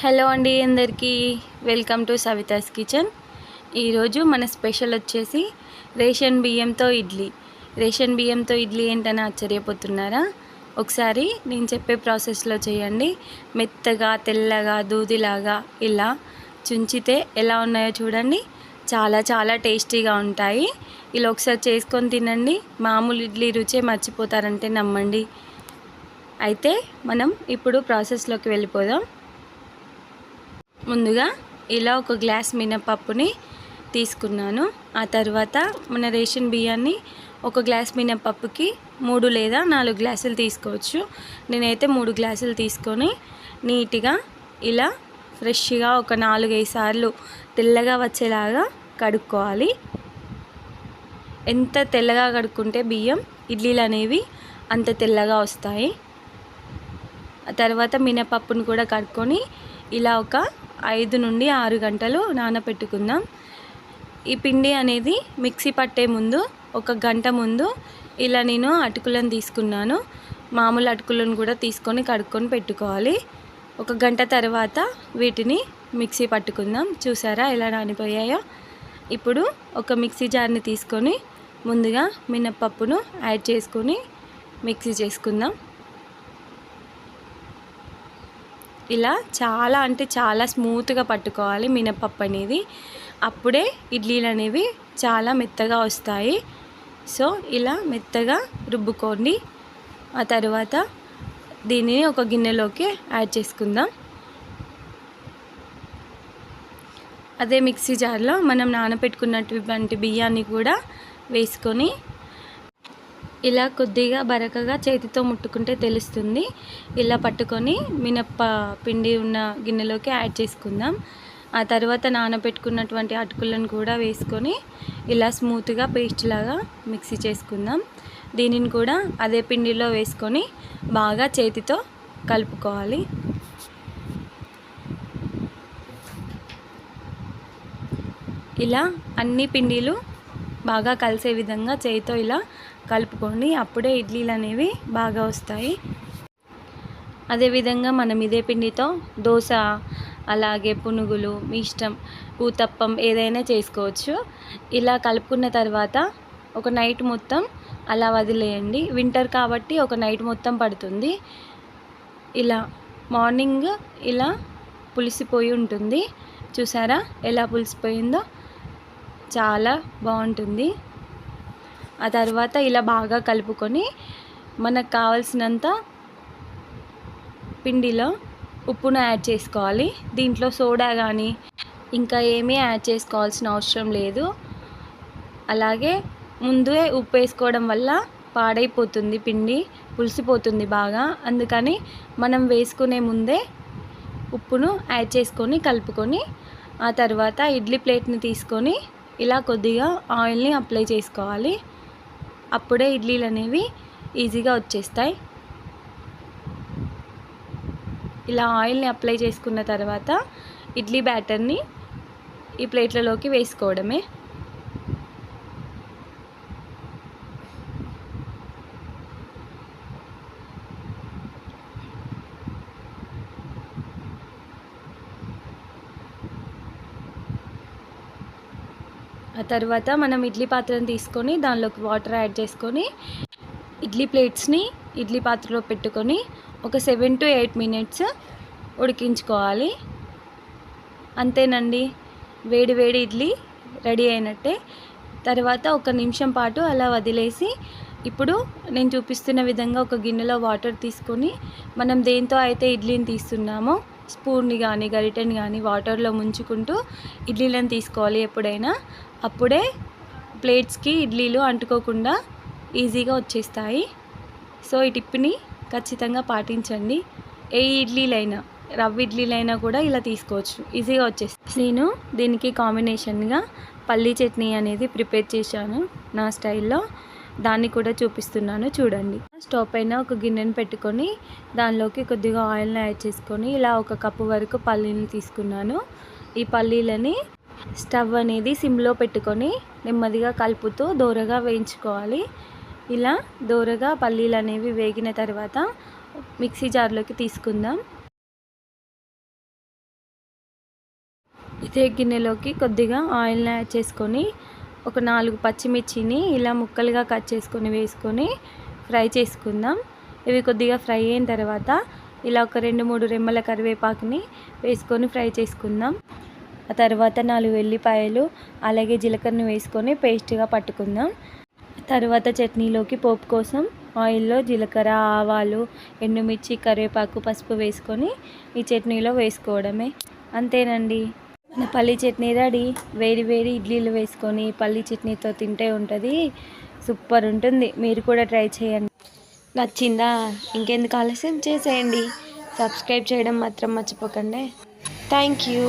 Hello అండి అందరికీ. Welcome to Savitha's kitchen. ఈరోజు మన స్పెషల్ వచ్చేసి రేషన్ బియ్యంతో ఇడ్లీ. రేషన్ బియ్యంతో ఇడ్లీ ఏంటని ఆశ్చర్యపోతున్నారా? ఒకసారి నేను చెప్పే ప్రాసెస్లో చేయండి. మెత్తగా తెల్లగా దూదిలాగా ఇలా చుంచితే ఎలా ఉన్నాయో చూడండి. చాలా చాలా టేస్టీగా ఉంటాయి. ఇలా ఒకసారి చేసుకొని తినండి. మామూలు ఇడ్లీ రుచే మర్చిపోతారంటే నమ్మండి. అయితే మనం ఇప్పుడు ప్రాసెస్లోకి వెళ్ళిపోదాం. ముందుగా ఇలా ఒక గ్లాస్ మినపప్పుని తీసుకున్నాను. ఆ తర్వాత మన రేషన్ బియ్యాన్ని ఒక గ్లాస్ మినపప్పుకి మూడు లేదా నాలుగు గ్లాసులు తీసుకోవచ్చు. నేనైతే మూడు గ్లాసులు తీసుకొని నీట్గా ఇలా ఫ్రెష్గా ఒక నాలుగైదు సార్లు తెల్లగా వచ్చేలాగా కడుక్కోవాలి. ఎంత తెల్లగా కడుక్కుంటే బియ్యం ఇడ్లీలు అనేవి అంత తెల్లగా వస్తాయి. తర్వాత మినపప్పును కూడా కడుక్కొని ఇలా ఒక ఐదు నుండి ఆరు గంటలు నానబెట్టుకుందాం ఈ పిండి అనేది మిక్సీ పట్టే ముందు ఒక గంట ముందు ఇలా నేను అటుకులను తీసుకున్నాను. మామూలు అటుకులను కూడా తీసుకొని కడుక్కొని పెట్టుకోవాలి. ఒక గంట తర్వాత వీటిని మిక్సీ పట్టుకుందాం. చూసారా ఎలా నానిపోయాయో? ఇప్పుడు ఒక మిక్సీ జార్ని తీసుకొని ముందుగా మినప్పప్పును యాడ్ చేసుకొని మిక్సీ చేసుకుందాం. ఇలా చాలా అంటే చాలా స్మూత్గా పట్టుకోవాలి మినపప్పు అనేది. అప్పుడే ఇడ్లీలు అనేవి చాలా మెత్తగా వస్తాయి. సో ఇలా మెత్తగా రుబ్బుకోండి. ఆ తర్వాత దీనిని ఒక గిన్నెలోకి యాడ్ చేసుకుందాం. అదే మిక్సీ జార్లో మనం నానబెట్టుకున్నటువంటి బియ్యాన్ని కూడా వేసుకొని ఇలా కొద్దిగా బరకగా చేతితో ముట్టుకుంటే తెలుస్తుంది. ఇలా పట్టుకొని మినప్ప పిండి ఉన్న గిన్నెలోకి యాడ్ చేసుకుందాం. ఆ తర్వాత నానబెట్టుకున్నటువంటి అటుకులను కూడా వేసుకొని ఇలా స్మూత్గా పేస్ట్ లాగా మిక్సీ చేసుకుందాం. దీనిని కూడా అదే పిండిలో వేసుకొని బాగా చేతితో కలుపుకోవాలి. ఇలా అన్ని పిండిలు బాగా కలిసే విధంగా చేయితో ఇలా కలుపుకోండి. అప్పుడే ఇడ్లీలు అనేవి బాగా వస్తాయి. అదేవిధంగా మనం ఇదే పిండితో దోశ అలాగే పునుగులు మీ ఇష్టం ఊతప్పం ఏదైనా చేసుకోవచ్చు. ఇలా కలుపుకున్న తర్వాత ఒక నైట్ మొత్తం అలా వదిలేయండి. వింటర్ కాబట్టి ఒక నైట్ మొత్తం పడుతుంది. ఇలా మార్నింగ్ ఇలా పులిసిపోయి ఉంటుంది. చూసారా ఎలా పులిసిపోయిందో? చాలా బాగుంటుంది. ఆ తర్వాత ఇలా బాగా కలుపుకొని మనకు కావలసినంత పిండిలో ఉప్పును యాడ్ చేసుకోవాలి. దీంట్లో సోడా కానీ ఇంకా ఏమీ యాడ్ చేసుకోవాల్సిన అవసరం లేదు. అలాగే ముందే ఉప్పు వేసుకోవడం వల్ల పాడైపోతుంది పిండి పులిసిపోతుంది బాగా. అందుకని మనం వేసుకునే ముందే ఉప్పును యాడ్ చేసుకొని కలుపుకొని ఆ తర్వాత ఇడ్లీ ప్లేట్ని తీసుకొని ఇలా కొద్దిగా ఆయిల్ని అప్లై చేసుకోవాలి. అప్పుడే ఇడ్లీలు అనేవి ఈజీగా వచ్చేస్తాయి. ఇలా ఆయిల్ని అప్లై చేసుకున్న తర్వాత ఇడ్లీ బ్యాటర్ని ఈ ప్లేట్లలోకి వేసుకోవడమే. తర్వాత మనం ఇడ్లీ పాత్రను తీసుకొని దానిలోకి వాటర్ యాడ్ చేసుకొని ఇడ్లీ ప్లేట్స్ని ఇడ్లీ పాత్రలో పెట్టుకొని ఒక సెవెన్ టు ఎయిట్ మినిట్స్ ఉడికించుకోవాలి. అంతేనండి. వేడి వేడి ఇడ్లీ రెడీ అయినట్టే. తర్వాత ఒక నిమిషం పాటు అలా వదిలేసి ఇప్పుడు నేను చూపిస్తున్న విధంగా ఒక గిన్నెలో వాటర్ తీసుకొని మనం దేంతో అయితే ఇడ్లీని తీస్తున్నామో స్పూన్ని కానీ గరిటెని కానీ వాటర్లో ముంచుకుంటూ ఇడ్లీలను తీసుకోవాలి ఎప్పుడైనా. అప్పుడే ప్లేట్స్కి ఇడ్లీలు అంటుకోకుండా ఈజీగా వచ్చేస్తాయి. సో ఈ టిప్ని ఖచ్చితంగా పాటించండి. ఏ ఇడ్లీలైనా రవ్వ ఇడ్లీలైనా కూడా ఇలా తీసుకోవచ్చు. ఈజీగా వచ్చేస్తాయి. నేను దీనికి కాంబినేషన్గా పల్లీ చట్నీ అనేది ప్రిపేర్ చేశాను నా స్టైల్లో. దాన్ని కూడా చూపిస్తున్నాను చూడండి. స్టవ్ పైన ఒక గిన్నెను పెట్టుకొని దానిలోకి కొద్దిగా ఆయిల్ని యాడ్ చేసుకొని ఇలా ఒక కప్పు వరకు పల్లీని తీసుకున్నాను. ఈ పల్లీలని స్టవ్ అనేది సిమ్లో పెట్టుకొని నెమ్మదిగా కలుపుతూ దోరగా వేయించుకోవాలి. ఇలా దోరగా పల్లీలు అనేవి వేగిన తర్వాత మిక్సీ జార్లోకి తీసుకుందాం. ఇదే గిన్నెలోకి కొద్దిగా ఆయిల్ని యాడ్ చేసుకొని ఒక నాలుగు పచ్చిమిర్చిని ఇలా ముక్కలుగా కట్ చేసుకొని వేసుకొని ఫ్రై చేసుకుందాం. ఇవి కొద్దిగా ఫ్రై అయిన తర్వాత ఇలా ఒక రెండు మూడు రెమ్మల కరివేపాకుని వేసుకొని ఫ్రై చేసుకుందాం. ఆ తర్వాత నాలుగు వెల్లిపాయలు అలాగే జీలకర్రని వేసుకొని పేస్ట్గా పట్టుకుందాం. తర్వాత చట్నీలోకి పోపు కోసం ఆయిల్లో జీలకర్ర ఆవాలు ఎండుమిర్చి కరివేపాకు పసుపు వేసుకొని ఈ చట్నీలో వేసుకోవడమే. అంతేనండి. పల్లీ చట్నీ రెడీ. వేడి వేడి ఇడ్లీలు వేసుకొని పల్లీ చట్నీతో తింటే ఉంటుంది. సూపర్ ఉంటుంది. మీరు కూడా ట్రై చేయండి. నచ్చిందా? ఇంకెందుకు ఆలస్యం? చేసేయండి. సబ్స్క్రైబ్ చేయడం మాత్రం మర్చిపోకండి. Thank you.